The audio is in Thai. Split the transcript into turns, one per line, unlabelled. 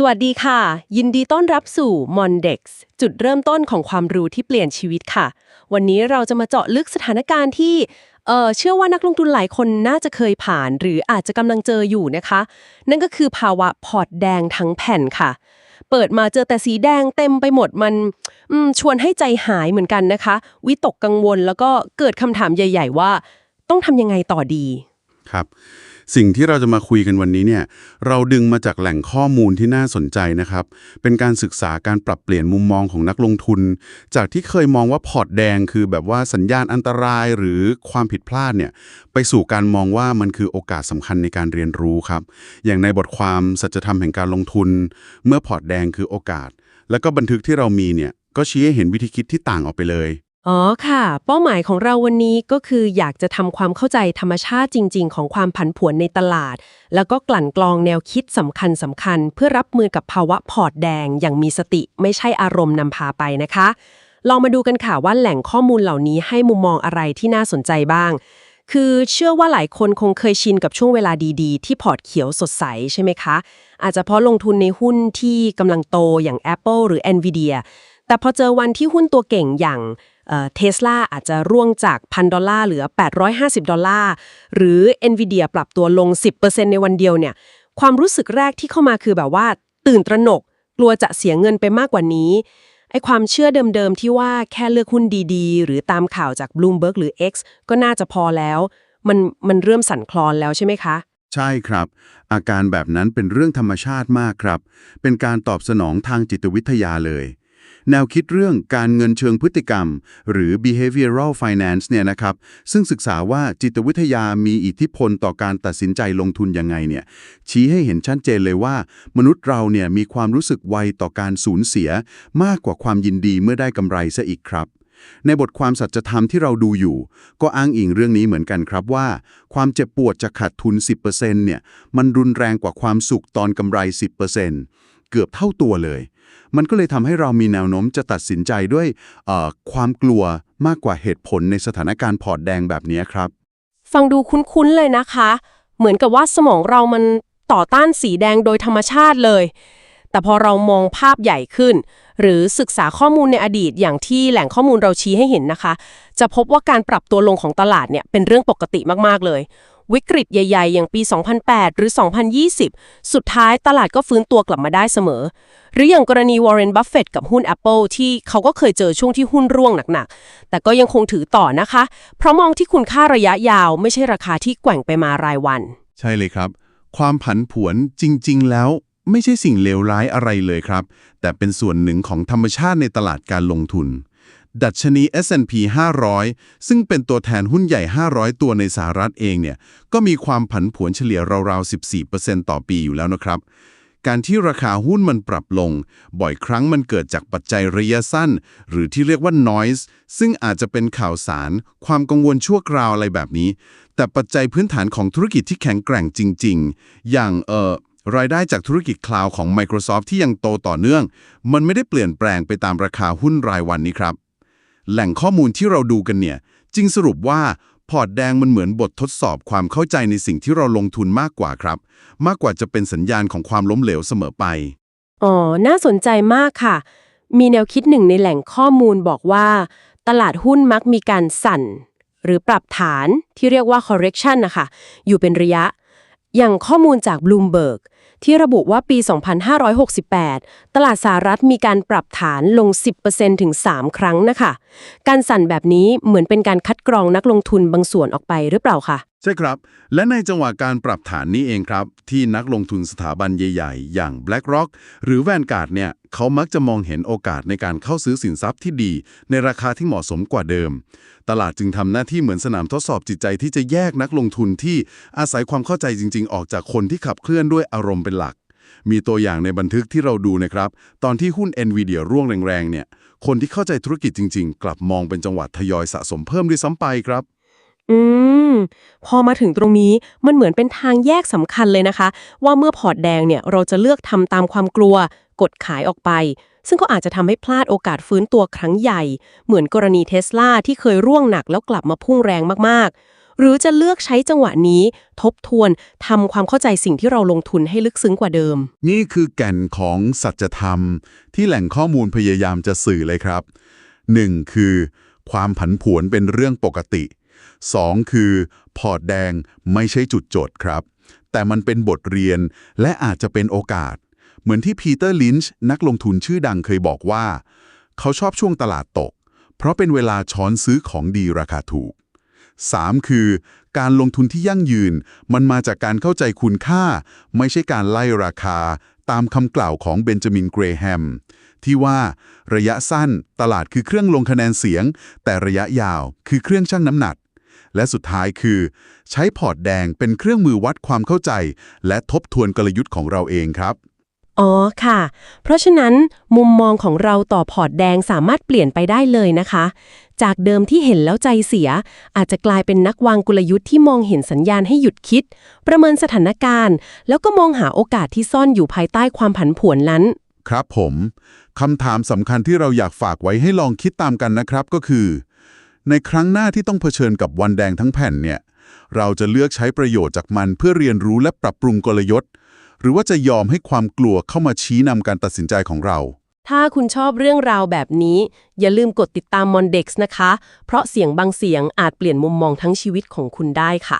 สวัสดีค่ะ ยินดีต้อนรับสู่ Mondex จุดเริ่มต้นของความรู้ที่เปลี่ยนชีวิตค่ะ วันนี้เราจะมาเจาะลึกสถานการณ์ที่เอ่อเชื่อว่านักลงทุนหลายคนน่าจะเคยผ่าน หรืออาจจะกำลังเจออยู่นะคะ นั่นก็คือภาวะพอร์ตแดงทั้งแผ่นค่ะ เปิดมาเจอแต่สีแดงเต็มไปหมดมันมชวนให้ใจหายเหมือนกันนะคะ วิตกกังวลแล้วก็เกิดคำถามใหญ่ ๆ ว่า ต้องทำยังไงต่อดี
ครับ สิ่งที่เราจะมาคุยกันวันนี้เนี่ยเราดึงมาจากแหล่งข้อมูลที่น่าสนใจนะครับ เป็นการศึกษาการปรับเปลี่ยนมุมมองของนักลงทุน จากที่เคยมองว่าพอร์ตแดงคือแบบว่าสัญญาณอันตรายหรือความผิดพลาดเนี่ยไปสู่การมองว่ามันคือโอกาสสำคัญในการเรียนรู้ครับ อย่างในบทความสัจธรรมแห่งการลงทุน เมื่อพอร์ตแดงคือโอกาส แล้วก็บันทึกที่เรามีเนี่ยก็ชี้ให้เห็นวิธีคิดที่ต่างออกไปเลย
อ๋อค่ะ เป้าหมายของเราวันนี้ก็คืออยากจะทำความเข้าใจธรรมชาติจริง ๆ ของความผันผวนในตลาด แล้วก็กลั่นกรองแนวคิดสำคัญสำคัญ เพื่อรับมือกับภาวะพอร์ตแดง อย่างมีสติไม่ใช่อารมณ์นำพาไปนะคะ ลองมาดูกันค่ะว่าแหล่งข้อมูลเหล่านี้ให้มุมมองอะไรที่น่าสนใจบ้าง คือเชื่อว่าหลายคนคงเคยชินกับช่วงเวลาดีๆ ที่พอร์ตเขียวสดใสใช่ไหมคะ อาจจะเพราะลงทุนในหุ้นที่กำลังโตอย่าง Apple หรือ Nvidia แต่พอเจอวันที่หุ้นตัวเก่งอย่าง เทสลาอาจจะร่วงจากพันดอลลาร์เหลือ 850 ดอลลาร์ หรือ NVIDIA ปรับตัวลง 10%ในวันเดียวเนี่ย ความรู้สึกแรกที่เข้ามาคือแบบว่า ตื่นตระหนก กลัวจะเสียเงินไปมากกว่านี้ไอความเชื่อเดิมๆ ที่ว่าแค่เลือกหุ้นดีๆ หรือตามข่าวจาก Bloomberg หรือ X ก็น่าจะพอแล้ว มันมันเริ่มสั่นคลอนแล้วใช่ไหมคะ
ใช่ครับ อาการแบบนั้นเป็นเรื่องธรรมชาติมากครับ เป็นการตอบสนองทางจิตวิทยาเลย แนวคิดเรื่องการเงินเชิงพฤติกรรม หรือ behavioral finance เนี่ยนะครับ ซึ่งศึกษาว่าจิตวิทยามีอิทธิพลต่อการตัดสินใจลงทุนยังไงเนี่ย ชี้ให้เห็นชัดเจนเลยว่า มนุษย์เราเนี่ยมีความรู้สึกไวต่อการสูญเสีย มากกว่าความยินดีเมื่อได้กำไรซะอีกครับในบทความสัจธรรมที่เราดูอยู่ ก็อ้างอิงเรื่องนี้เหมือนกันครับว่า ความเจ็บปวดจากขาดทุน 10%เนี่ยมันรุนแรงกว่าความสุขตอนกำไร 10%เกือบเท่าตัวเลย มันก็เลยทำให้เรามีแนวโน้มจะตัดสินใจด้วยความกลัวมากกว่าเหตุผลในสถานการณ์พอร์ตแดงแบบนี้ครับ
ฟังดูคุ้นๆเลยนะคะ เหมือนกับว่าสมองเรามันต่อต้านสีแดงโดยธรรมชาติเลย แต่พอเรามองภาพใหญ่ขึ้น หรือศึกษาข้อมูลในอดีตอย่างที่แหล่งข้อมูลเราชี้ให้เห็นนะคะ จะพบว่าการปรับตัวลงของตลาดเนี่ยเป็นเรื่องปกติมากๆเลย วิกฤตใหญ่ ๆ อย่างปี 2008 หรือ 2020 สุดท้ายตลาดก็ฟื้นตัวกลับมาได้เสมอ หรืออย่างกรณีวอร์เรนบัฟเฟตกับหุ้น Apple ที่เขาก็เคยเจอช่วงที่หุ้นร่วงหนักๆ แต่ก็ยังคงถือต่อนะคะ เพราะมองที่คุณค่าระยะยาวไม่ใช่ราคาที่แกว่งไปมารายวัน
ใช่เลยครับ ความผันผวนจริง ๆ แล้วไม่ใช่สิ่งเลวร้ายอะไรเลยครับ แต่เป็นส่วนหนึ่งของธรรมชาติในตลาดการลงทุน ดัชนี S&P 500 ซึ่งเป็นตัวแทนหุ้นใหญ่ 500 ตัวในสหรัฐเองเนี่ย ก็มีความผันผวนเฉลี่ยราวๆ 14%ต่อปีอยู่แล้วนะครับ การที่ราคาหุ้นมันปรับลง บ่อยครั้งมันเกิดจากปัจจัยระยะสั้น หรือที่เรียกว่า noise ซึ่งอาจจะเป็นข่าวสาร ความกังวลชั่วคราวอะไรแบบนี้ แต่ปัจจัยพื้นฐานของธุรกิจที่แข็งแกร่งจริง ๆ อย่างเอ่อรายได้จากธุรกิจคลาวด์ของ Microsoft ที่ยังโตต่อเนื่อง มันไม่ได้เปลี่ยนแปลงไปตามราคาหุ้นรายวันนี้ครับ แหล่งข้อมูลที่เราดูกันเนี่ยจึงสรุปว่าพอร์ตแดงมันเหมือนบททดสอบความเข้าใจในสิ่งที่เราลงทุนมากกว่าครับ มากกว่าจะเป็นสัญญาณของความล้มเหลวเสมอไป
อ๋อ น่าสนใจมากค่ะ มีแนวคิดหนึ่งในแหล่งข้อมูลบอกว่า ตลาดหุ้นมักมีการสั่น หรือปรับฐานที่เรียกว่า correction นะคะ อยู่เป็นระยะ อย่างข้อมูลจาก Bloomberg ที่ระบุว่าปี 2568 ตลาดสหรัฐมีการปรับฐานลง 10%ถึง 3 ครั้งนะคะ การสั่นแบบนี้เหมือนเป็นการคัดกรองนักลงทุนบางส่วนออกไปหรือเปล่าคะ
ใช่ครับ และในจังหวะการปรับฐานนี้เองครับ ที่นักลงทุนสถาบันใหญ่ ๆ อย่าง BlackRock หรือ Vanguard เนี่ยเขามักจะมองเห็นโอกาสในการเข้าซื้อสินทรัพย์ที่ดี ในราคาที่เหมาะสมกว่าเดิม ตลาดจึงทำหน้าที่เหมือนสนามทดสอบจิตใจที่จะแยกนักลงทุนที่อาศัยความเข้าใจจริง ๆ ออกจากคนที่ขับเคลื่อนด้วยอารมณ์เป็นหลัก มีตัวอย่างในบันทึกที่เราดูนะครับ ตอนที่หุ้น NVIDIA ร่วงแรงๆเนี่ยคนที่เข้าใจธุรกิจจริง ๆ กลับมองเป็นจังหวะทยอยสะสมเพิ่มด้วยซ้ำไปครับ
อืม พอมาถึงตรงนี้มันเหมือนเป็นทางแยกสำคัญเลยนะคะ ว่าเมื่อพอร์ตแดงเนี่ยเราจะเลือกทำตามความกลัว กดขายออกไป ซึ่งก็อาจจะทำให้พลาดโอกาสฟื้นตัวครั้งใหญ่ เหมือนกรณีเทสลาที่เคยร่วงหนักแล้วกลับมาพุ่งแรงมากๆ หรือจะเลือกใช้จังหวะนี้ ทบทวนทำความเข้าใจสิ่งที่เราลงทุนให้ลึกซึ้งกว่าเดิม
นี่คือแก่นของสัจธรรม ที่แหล่งข้อมูลพยายามจะสื่อเลยครับ 1. คือ ความผันผวนเป็นเรื่องปกติ 2. คือ พอร์ตแดงไม่ใช่จุดจดครับ แต่มันเป็นบทเรียนและอาจจะเป็นโอกาส เหมือนที่พีเตอร์ลินช์นักลงทุนชื่อดังเคยบอกว่า เขาชอบช่วงตลาดตก เพราะเป็นเวลาช้อนซื้อของดีราคาถูก 3. คือ การลงทุนที่ยั่งยืน มันมาจากการเข้าใจคุณค่า ไม่ใช่การไล่ราคา ตามคำกล่าวของเบนจามินเกรแฮม ที่ว่าระยะสั้นตลาดคือเครื่องลงคะแนนเสียง แต่ระยะยาวคือเครื่องชั่งน้ำหนัก และสุดท้ายคือ ใช้พอร์ตแดงเป็นเครื่องมือวัดความเข้าใจ และทบทวนกลยุทธ์ของเราเองครับ
อ๋อค่ะ เพราะฉะนั้นมุมมองของเราต่อพอร์ตแดงสามารถเปลี่ยนไปได้เลยนะคะ จากเดิมที่เห็นแล้วใจเสีย อาจจะกลายเป็นนักวางกลยุทธ์ที่มองเห็นสัญญาณให้หยุดคิด ประเมินสถานการณ์ แล้วก็มองหาโอกาสที่ซ่อนอยู่ภายใต้ความผันผวนนั้น
ครับผม คำถามสำคัญที่เราอยากฝากไว้ให้ลองคิดตามกันนะครับก็คือ ในครั้งหน้าที่ต้องเผชิญกับวันแดงทั้งแผ่นเนี่ย เราจะเลือกใช้ประโยชน์จากมันเพื่อเรียนรู้และปรับปรุงกลยุทธ์ หรือว่าจะยอมให้ความกลัวเข้ามาชี้นำการตัดสินใจของเรา
ถ้าคุณชอบเรื่องราวแบบนี้ อย่าลืมกดติดตาม Mondex นะคะ เพราะเสียงบางเสียงอาจเปลี่ยนมุมมองทั้งชีวิตของคุณได้ค่ะ